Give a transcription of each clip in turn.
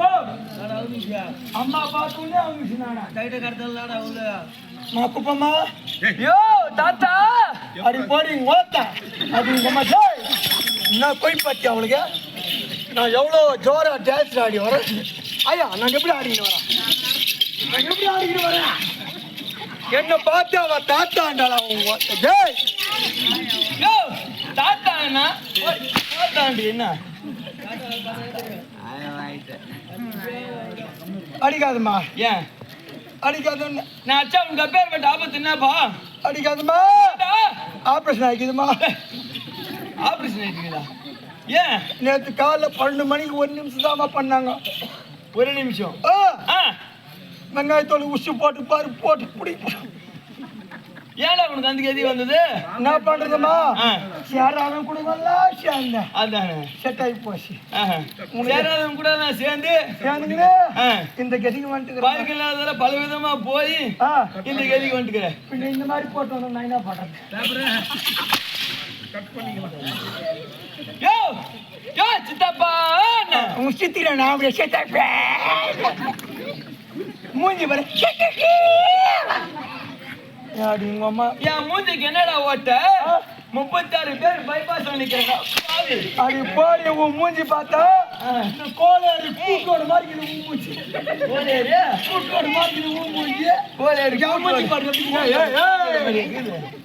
நானா அவங்க போ அம்மா பார்த்துனே அவங்க நானா டைட்ட கருத்தல்லாடா உள்ள మా కుప్పమ్మ யோ தாத்தா అది పోడి ఓత అది நம்ம டேய் நான் போய் பத்தி அவளுக்கு நான் எவ்வளோ ஜோரா டான்ஸ் ஆடி வரேன் ஐயா நான் எப்படி ஆடிக்கிட்டு வரேன் நான் எப்படி ஆடிக்கிட்டு வரேன் என்ன பார்த்து அவ தாத்தாண்டாளா அவன் ஓத்த. டேய் யோ தாத்தா என்ன தாத்தாண்டி என்ன அடிக்காதுமா ஏன்? அடிக்காதுன்னு நான் அச்சா உங்க பேர் பட்ட ஆபத்து என்னப்பா? அடிக்காதுமா ஆப்ரேஷன் ஆகிக்குதுமா ஆபரேஷன் ஆயிட்டுங்களா ஏன்? நேற்று காலைல பன்னெண்டு மணிக்கு ஒரு நிமிஷம் தாம்மா பண்ணாங்க. ஒரு நிமிஷம். வெங்காயத்தோல் உஷு போட்டு பாரு போட்டு பிடி ஏன்டா உனக்கு அந்த கதி வந்தது? என்ன பண்றதுமா ஆ. சேராலும் கொடுங்கல்ல சேர்ந்த அதானே. செட் ஆகி போச்சு. ஆஹா. சேராதவங்க கூட நான் சேர்ந்து சேர்ந்துங்களே ஆ, இந்த கதிக்கு வந்துட்டு வாழ்க்கை இல்லாததால பல விதமா போய் ஆ. இந்த கதிக்கு வந்துக்கிறேன் பின்ன இந்த மாதிரி போட்டு வந்தா நான் என்ன பண்றது? யோ! யோ சித்தப்பா. உங்க சித்திர நான் அப்படியே செட் மூஞ்சி வர யாடி உங்க அம்மா. என் மூஞ்சிக்கு என்னடா ஓட்ட? முப்பத்தாறு பேர் பைபாஸ் நிக்கிறாங்க. அது போய் உன் மூஞ்சி பார்த்தா கோளாறு பூக்கோடு மாதிரி உன் மூஞ்சி. கோலேரு, பூக்கோடு மாதிரி உன் மூஞ்சி. கோலேரு?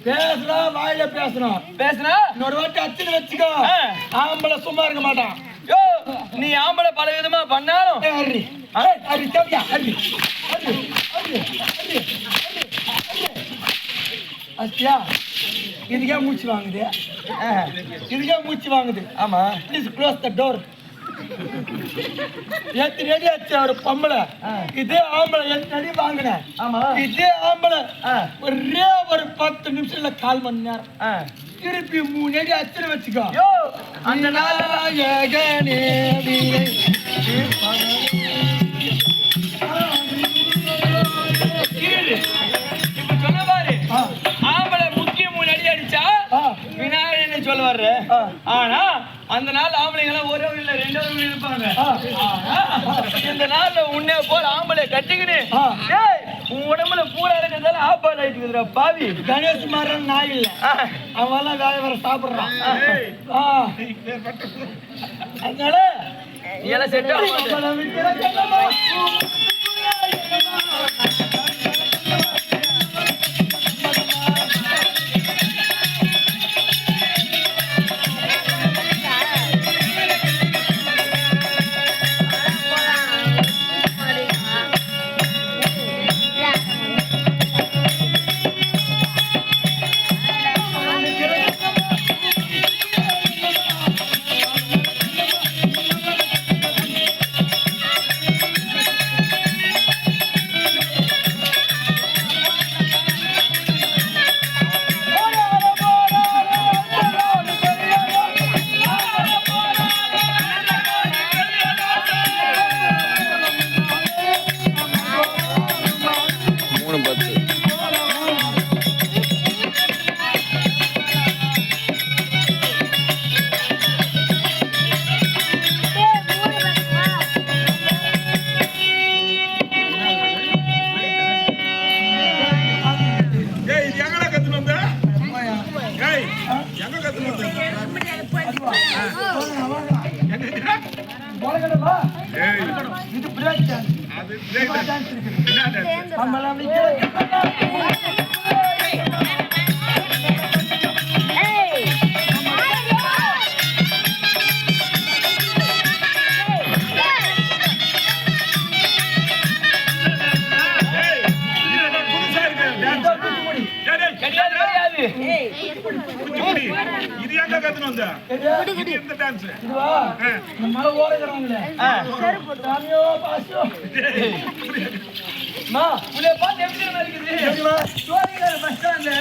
பேசுறா வாயில பேசுறோம் பேசுனா? இன்னொரு வாட்டி அச்சுன்னு வச்சுக்கோ. ஆம்பளை சும்மா இருக்க மாட்டான். நீ ஆம்பளை பல விதமா பண்ணாலும். அர்ரி தேவையா அர்ரி அர்ரி அஸ்தியா இதுக்கே மூச்சு வாங்குது? இதுக்கே மூச்சு வாங்குது? ஆமா. ப்ளீஸ் க்ளோஸ் த டோர் எத்து ரெடி ஆச்சு ஒரு பொம்பளை? இதே ஆம்பளை எத்து அடி வாங்கினேன் ஆமா. இதே ஆம்பளை. ஒரே ஒரு பத்து நிமிஷம்ல கால் மணி நேரம். திருப்பி மூணு அடி அச்சுன்னு வச்சுக்கோ. அந்த நாள் விநாயகர்னு சொல்ல வர்ற ஆ. ஆனா அந்த நாள் ஆம்பளைங்க எல்லாம் ஒரே இல்ல ரெண்டாவது வீடு இருப்பாங்க. இந்த நாள்ல உன்னை போல ஆம்பளை கட்டிக்கினு உன் உடம்புல பூரா இருக்கிறதால ஆப்பாடு ஆயிட்டுக்குதுடா பாவி. கணேஷ் மாறன் நாய் இல்ல. அவெல்லாம் வேலை வேற சாப்பிடுறான். அதனால எல்லாம் செட் இது break dance. அது break dance. dance இது எங்க கத்துன வந்த இது எந்த டான்ஸ் இதுவா? இந்த மலை ஓடுகிறாங்களே. சாமியோ, பாசியோ. மா உன்னை பார்த்து எப்படி இருக்குது? Sholinghur bus stand